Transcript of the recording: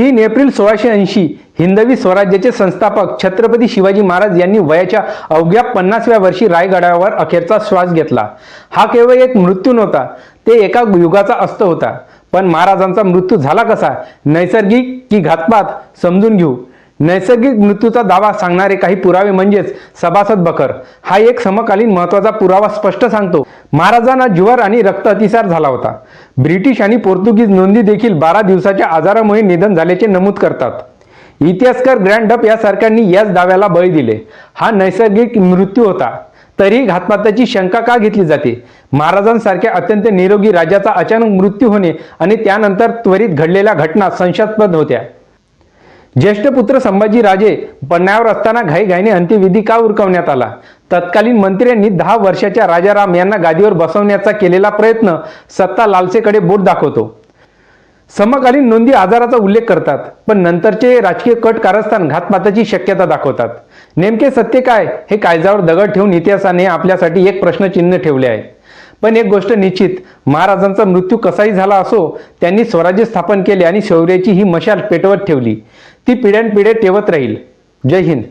तीन एप्रिल सोळाशे ऐंशी हिंदवी स्वराज्याचे संस्थापक छत्रपती शिवाजी महाराज यांनी वयाच्या अवघ्या पन्नासव्या वर्षी रायगडावर अखेरचा श्वास घेतला. हा केवळ एक मृत्यू नव्हता ते एका युगाचा अस्त होता. पण महाराजांचा मृत्यू झाला कसा? नैसर्गिक की घातपात? समजून घेऊ. नैसर्गिक मृत्यूचा दावा सांगणारे काही पुरावे म्हणजेच सभासद बकर हा एक समकालीन महत्त्वाचा पुरावा स्पष्ट सांगतो. महाराजांना ज्वर आणि रक्त अतिसार झाला होता. ब्रिटिश आणि पोर्तुगीज नोंदी देखील बारा दिवसाच्या आजारामुळे निधन झाल्याचे नमूद करतात. इतिहासकार ग्रँड डप यासारख्यांनी याच दाव्याला बळी दिले. हा नैसर्गिक मृत्यू होता. तरी घातपाताची शंका का घेतली जाते? महाराजांसारख्या अत्यंत निरोगी राजाचा अचानक मृत्यू होणे आणि त्यानंतर त्वरित घडलेल्या घटना संशयास्पद होत्या. ज्येष्ठ पुत्र संभाजी राजे पन्नावर असताना घाईघाईने अंत्यविधी का उरकवण्यात आला? तत्कालीन मंत्र्यांनी दहा वर्षाच्या राजाराम यांना गादीवर बसवण्याचा केलेला प्रयत्न सत्ता लालसेकडे बोट दाखवतो. समकालीन नोंदी आजाराचा उल्लेख करतात पण नंतरचे राजकीय कट कारस्थान घातपाताची शक्यता दाखवतात. नेमके सत्य काय? हे कायद्यावर दगड ठेवून इतिहासाने आपल्यासाठी एक प्रश्नचिन्ह ठेवले आहे. पण एक गोष्ट निश्चित महाराजांचा मृत्यू कसाही झाला असो त्यांनी स्वराज्य स्थापन केले आणि शौर्याची ही मशाल पेटवत ठेवली. ती पिढ्यानपिढ्या ठेवत राहील. जय हिंद.